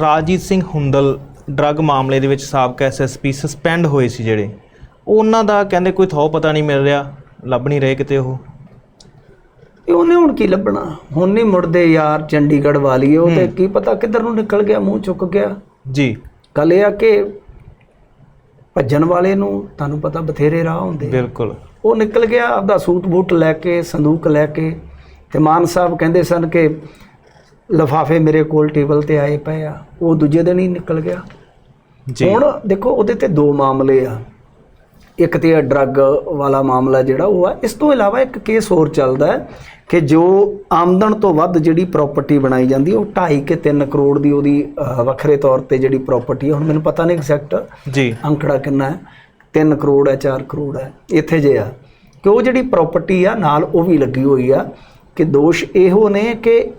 Ranjit Singh Hundal drug ਮਾਮਲੇ ਦੇ ਵਿੱਚ ਸਾਬਕਾ ਐਸਐਸਪੀ ਸਸਪੈਂਡ ਹੋਏ ਸੀ ਜਿਹੜੇ। ਉਹਨਾਂ ਦਾ ਕਹਿੰਦੇ ਕੋਈ ਥੋ ਪਤਾ ਨਹੀਂ ਮਿਲ ਰਿਹਾ ਲੱਭ ਨਹੀਂ ਰਹੇ ਕਿਤੇ ਉਹ। ਇਹ ਉਹਨੇ ਹੁਣ ਕੀ ਲੱਭਣਾ? ਹੁਣ ਨਹੀਂ ਮੁੜਦੇ ਯਾਰ ਚੰਡੀਗੜ੍ਹ ਵਾਲੀ ਉਹ ਤੇ ਕੀ ਪਤਾ ਕਿੱਧਰ ਨੂੰ ਨਿਕਲ ਗਿਆ ਮੂੰਹ ਚੁੱਕ ਗਿਆ। ਜੀ। ਗੱਲ ਇਹ ਆ ਕਿ ਭੱਜਣ ਵਾਲੇ ਨੂੰ ਤੁਹਾਨੂੰ ਪਤਾ ਬਥੇਰੇ ਰਾਹ ਹੁੰਦੇ। ਬਿਲਕੁਲ। ਉਹ ਨਿਕਲ ਗਿਆ ਆਪਦਾ ਸੂਟ ਬੂਟ ਲੈ ਕੇ ਸੰਦੂਕ ਲੈ ਕੇ ਤੇ ਮਾਨ ਸਾਹਿਬ ਕਹਿੰਦੇ ਸਨ ਕਿ ਲਫਾਫੇ ਮੇਰੇ ਕੋਲ ਟੇਬਲ ਤੇ ਆਏ ਪਏ ਆ। ਉਹ ਦੂਜੇ ਦਿਨ ਹੀ ਨਿਕਲ ਗਿਆ। ਜੀ। ਹੁਣ ਦੇਖੋ ਉਹਦੇ ਤੇ ਦੋ ਮਾਮਲੇ ਆ। ਇੱਕ ਤੇ ਡਰੱਗ ਵਾਲਾ ਮਾਮਲਾ ਜਿਹੜਾ ਉਹ ਆ। ਇਸ ਤੋਂ ਇਲਾਵਾ ਇੱਕ ਕੇਸ ਹੋਰ ਚੱਲਦਾ ਹੈ ਕਿ ਜੋ ਆਮਦਨ ਤੋਂ ਵੱਧ ਜਿਹੜੀ ਪ੍ਰਾਪਰਟੀ ਬਣਾਈ ਜਾਂਦੀ ਉਹ 2.5 ਕੇ 3 ਕਰੋੜ ਦੀ ਉਹਦੀ ਵੱਖਰੇ ਤੌਰ ਤੇ ਜਿਹੜੀ ਪ੍ਰਾਪਰਟੀ ਹੈ। ਹੁਣ ਮੈਨੂੰ ਪਤਾ ਨਹੀਂ ਐਗਜ਼ੈਕਟ ਜੀ। ਅੰਕੜਾ ਕਿੰਨਾ ਹੈ। 3 ਕਰੋੜ ਹੈ 4 ਕਰੋੜ ਹੈ। ਇੱਥੇ ਜੇ ਆ। ਕਿ ਉਹ ਜਿਹੜੀ ਪ੍ਰਾਪਰਟੀ ਆ ਨਾਲ ਉਹ ਵੀ ਲੱਗੀ ਹੋਈ ਆ ਕਿ ਦੋਸ਼ ਇਹੋ ਨੇ ਕਿ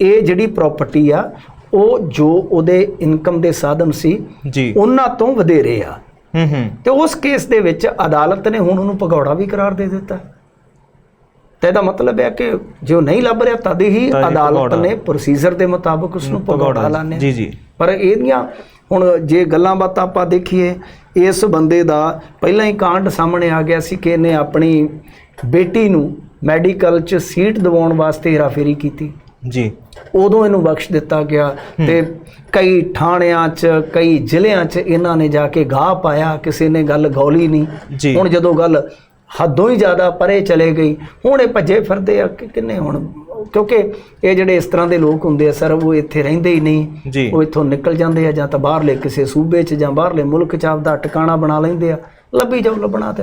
ਇਹ ਜਿਹੜੀ ਪ੍ਰਾਪਰਟੀ ਆ ਉਹ ਜੋ ਉਹਦੇ ਇਨਕਮ ਦੇ ਸਾਧਨ ਸੀ ਜੀ। ਉਹਨਾਂ ਤੋਂ ਵਧੇਰੇ ਆ। ਹੂੰ ਹੂੰ। ਤੇ ਉਸ ਕੇਸ ਦੇ ਵਿੱਚ ਅਦਾਲਤ ਨੇ ਹੁਣ ਉਹਨੂੰ ਭਗੌੜਾ ਵੀ ਕਰਾਰ ਦੇ ਦਿੱਤਾ। ਤੇ ਇਹਦਾ ਮਤਲਬ ਹੈ ਕਿ ਜੋ ਨਹੀਂ ਲੱਭ ਰਿਹਾ ਤਦ ਹੀ ਅਦਾਲਤ। ਨੇ ਪ੍ਰੋਸੀਜਰ ਦੇ ਮੁਤਾਬਕ ਉਸ ਨੂੰ ਭਗੌੜਾ ਲਾਣੇ ਜੀ ਜੀ। ਪਰ ਇਹਦੀਆਂ ਹੁਣ ਜੇ ਗੱਲਾਂ ਬਾਤਾਂ ਆਪਾਂ ਦੇਖੀਏ ਇਸ ਬੰਦੇ ਦਾ ਪਹਿਲਾਂ ਹੀ ਕਾਂਡ ਸਾਹਮਣੇ ਆ ਗਿਆ ਸੀ ਕਿ ਇਹਨੇ ਆਪਣੀ ਬੇਟੀ ਨੂੰ ਮੈਡੀਕਲ 'ਚ ਸੀਟ ਦਿਵਾਉਣ ਵਾਸਤੇ ਹੇਰਾਫੇਰੀ ਕੀਤੀ। ਜੀ। ਉਦੋਂ ਇਹਨੂੰ ਬਖਸ਼ ਦਿੱਤਾ ਗਿਆ ਤੇ ਕਈ ਥਾਣਿਆਂ 'ਚ ਕਈ ਜ਼ਿਲ੍ਹਿਆਂ 'ਚ ਇਹਨਾਂ ਨੇ ਜਾ ਕੇ ਗਾਹ ਪਾਇਆ ਕਿਸੇ ਨੇ ਗੱਲ ਗੌਲੀ ਨਹੀਂ। ਹੁਣ ਜਦੋਂ ਗੱਲ ਹੱਦੋਂ ਹੀ ਜ਼ਿਆਦਾ ਪਰੇ ਚਲੇ ਗਈ ਹੁਣ ਇਹ ਭੱਜੇ ਫਿਰਦੇ ਆ ਕਿ ਕਿੰਨੇ ਹੁਣ? ਕਿਉਂਕਿ ਇਹ ਜਿਹੜੇ ਇਸ ਤਰ੍ਹਾਂ ਦੇ ਲੋਕ ਹੁੰਦੇ ਆ ਸਰ ਉਹ ਇੱਥੇ ਰਹਿੰਦੇ ਹੀ ਨਹੀਂ। ਉਹ ਇੱਥੋਂ ਨਿਕਲ ਜਾਂਦੇ ਆ ਜਾਂ ਤਾਂ ਬਾਹਰਲੇ ਕਿਸੇ ਸੂਬੇ 'ਚ ਜਾਂ ਬਾਹਰਲੇ ਮੁਲਕ 'ਚ ਆਪਦਾ ਟਿਕਾਣਾ ਬਣਾ ਲੈਂਦੇ ਆ। ਲੱਭੀ ਜਾਓ ਲੱਭਣਾ ਤੇ।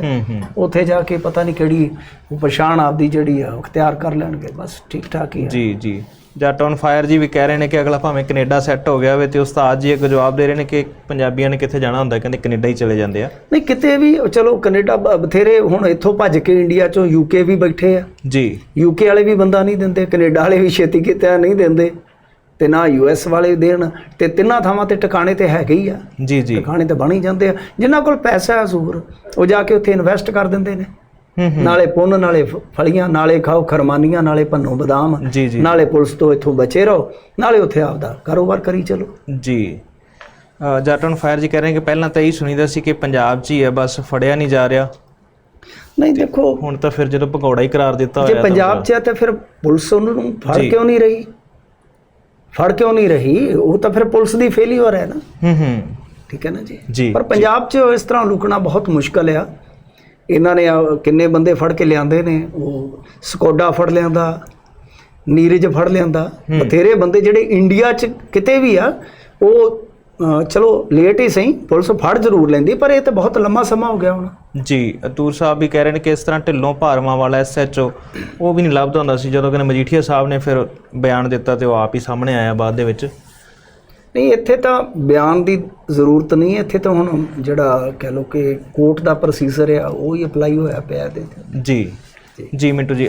ਉੱਥੇ ਜਾ ਕੇ ਪਤਾ ਨਹੀਂ ਕਿਹੜੀ ਉਹ ਪਛਾਣ ਆਪਦੀ ਜਿਹੜੀ ਆ ਉਹ ਅਖਤਿਆਰ ਕਰ ਲੈਣਗੇ ਬਸ ਠੀਕ ਠਾਕ ਹੀ ਆ। ਜੀ ਜੀ। ਜੱਟ ਔਨ ਫਾਇਰ ਜੀ ਵੀ ਕਹਿ ਰਹੇ ਨੇ ਕਿ ਅਗਲਾ ਭਾਵੇਂ ਕੈਨੇਡਾ ਸੈੱਟ ਹੋ ਗਿਆ ਹੋਵੇ ਤੇ ਉਸਤਾਦ ਜੀ ਇੱਕ ਜਵਾਬ ਦੇ ਰਹੇ ਨੇ ਕਿ ਪੰਜਾਬੀਆਂ ਨੇ ਕਿੱਥੇ ਜਾਣਾ ਹੁੰਦਾ ਕਹਿੰਦੇ ਕੈਨੇਡਾ ਹੀ ਚਲੇ ਜਾਂਦੇ ਆ। ਨਹੀਂ ਕਿਤੇ ਵੀ ਚਲੋ ਕੈਨੇਡਾ ਬਥੇਰੇ ਹੁਣ ਇੱਥੋਂ ਭੱਜ ਕੇ ਇੰਡੀਆ 'ਚੋਂ ਯੂਕੇ ਵੀ ਬੈਠੇ ਆ। ਜੀ। ਯੂਕੇ ਵਾਲੇ ਵੀ ਬੰਦਾ ਨਹੀਂ ਦਿੰਦੇ ਕੈਨੇਡਾ ਵਾਲੇ ਵੀ ਛੇਤੀ ਕਿਤੇ ਨਹੀਂ ਦਿੰਦੇ। ਤੇ ਨਾ ਯੂਐਸ ਵਾਲੇ ਦੇਣ ਤੇ ਤਿੰਨਾਂ ਥਾਵਾਂ ਤੇ ਟਿਕਾਣੇ ਤੇ ਹੈਗੇ ਹੀ ਆ। ਜੀ ਜੀ। ਟਿਕਾਣੇ ਤੇ ਬਣ ਹੀ ਜਾਂਦੇ ਆ। ਜਿਨ੍ਹਾਂ ਕੋਲ ਪੈਸਾ ਹੈ ਜ਼ੂਰ ਉਹ ਜਾ ਕੇ ਉੱਥੇ ਇਨਵੈਸਟ ਕਰ ਦਿੰਦੇ ਨੇ। ਨਾਲੇ ਪੁੰਨ ਨਾਲੇ ਫਲੀਆਂ ਨਾਲੇ ਖਾਓ ਖਰਮਾਨੀਆਂ ਨਾਲੇ ਭੰਨੋ ਬਦਾਮ ਜੀ ਜੀ। ਨਾਲੇ ਪੁਲਿਸ ਤੋਂ ਇੱਥੋਂ ਬਚੇ ਰਹੋ ਨਾਲੇ ਉੱਥੇ ਆਪਦਾ ਕਾਰੋਬਾਰ ਕਰੀ ਚਲੋ। ਜੀ। ਅ, ਜੱਟ ਔਨ ਫਾਇਰ ਜੀ ਕਹਿ ਰਹੇ ਕਿ ਪਹਿਲਾਂ ਤਾਂ ਇਹੀ ਸੁਣੀਦਾ ਸੀ ਕਿ ਪੰਜਾਬ 'ਚ ਹੀ ਹੈ ਬਸ ਫੜਿਆ ਨਹੀਂ ਜਾ ਰਿਹਾ। ਨਹੀਂ ਦੇਖੋ। ਹੁਣ ਤਾਂ ਫਿਰ ਜਦੋਂ ਭਗੌੜਾ ਹੀ ਕਰਾਰ ਦਿੱਤਾ ਜੇ ਹੋਇਆ ਤਾਂ ਪੰਜਾਬ 'ਚ ਹੈ ਤਾਂ ਫਿਰ ਪੁਲਿਸ ਉਹਨੂੰ ਫੜ ਜੀ। ਕਿਉਂ ਨਹੀਂ ਰਹੀ? ਫੜ ਕਿਉਂ ਨਹੀਂ ਰਹੀ? ਉਹ ਤਾਂ ਫਿਰ ਪੁਲਿਸ ਦੀ ਫੇਲਿਅਰ ਹੈ ਨਾ। ਹੂੰ ਹੂੰ। ਠੀਕ ਹੈ ਨਾ ਜੀ? ਪਰ ਪੰਜਾਬ 'ਚ ਇਸ ਤਰ੍ਹਾਂ ਲੁਕਣਾ ਬਹੁਤ ਮੁਸ਼ਕਲ ਆ। ਇਹਨਾਂ ਨੇ ਕਿੰਨੇ ਬੰਦੇ ਫੜ ਕੇ ਲਿਆਂਦੇ ਨੇ? ਉਹ ਸਕੋਡਾ ਫੜ ਲਿਆਂਦਾ ਨੀਰਜ ਫੜ ਲਿਆਂਦਾ। ਬਥੇਰੇ ਬੰਦੇ ਜਿਹੜੇ ਇੰਡੀਆ 'ਚ ਕਿਤੇ ਵੀ ਆ ਉਹ ਚਲੋ ਲੇਟ ਹੀ ਸਹੀ ਪੁਲਿਸ ਫੜ ਜ਼ਰੂਰ ਲੈਂਦੀ ਪਰ ਇਹ ਤਾਂ ਬਹੁਤ ਲੰਮਾ ਸਮਾਂ ਹੋ ਗਿਆ ਹੁਣ। ਜੀ ਅਤੂਰ ਸਾਹਿਬ ਵੀ ਕਹਿ ਰਹੇ ਨੇ ਕਿ ਇਸ ਤਰ੍ਹਾਂ ਢਿੱਲੋਂ ਭਾਰਮਾ ਵਾਲਾ ਐਸਐਚਓ ਉਹ ਵੀ ਨਹੀਂ ਲੱਭਦਾ ਹੁੰਦਾ ਸੀ ਜਦੋਂ ਕਿ ਮਜੀਠੀਆ ਸਾਹਿਬ ਨੇ ਫਿਰ ਬਿਆਨ ਦਿੱਤਾ ਤੇ ਉਹ ਆਪ ਹੀ ਸਾਹਮਣੇ ਆਇਆ ਬਾਅਦ ਦੇ ਵਿੱਚ। ਨਹੀਂ ਇੱਥੇ ਤਾਂ ਬਿਆਨ ਦੀ ਜ਼ਰੂਰਤ ਨਹੀਂ ਹੈ ਇੱਥੇ ਤਾਂ ਹੁਣ ਜਿਹੜਾ ਕਹਿ ਲਓ ਕਿ ਕੋਰਟ ਦਾ ਪ੍ਰੋਸੀਜਰ ਆ ਉਹ ਹੀ ਅਪਲਾਈ ਹੋਇਆ ਪਿਆ ਇਹਦੇ ਤੇ। ਜੀ। ਜੀ ਮਿੰਟੂ ਜੀ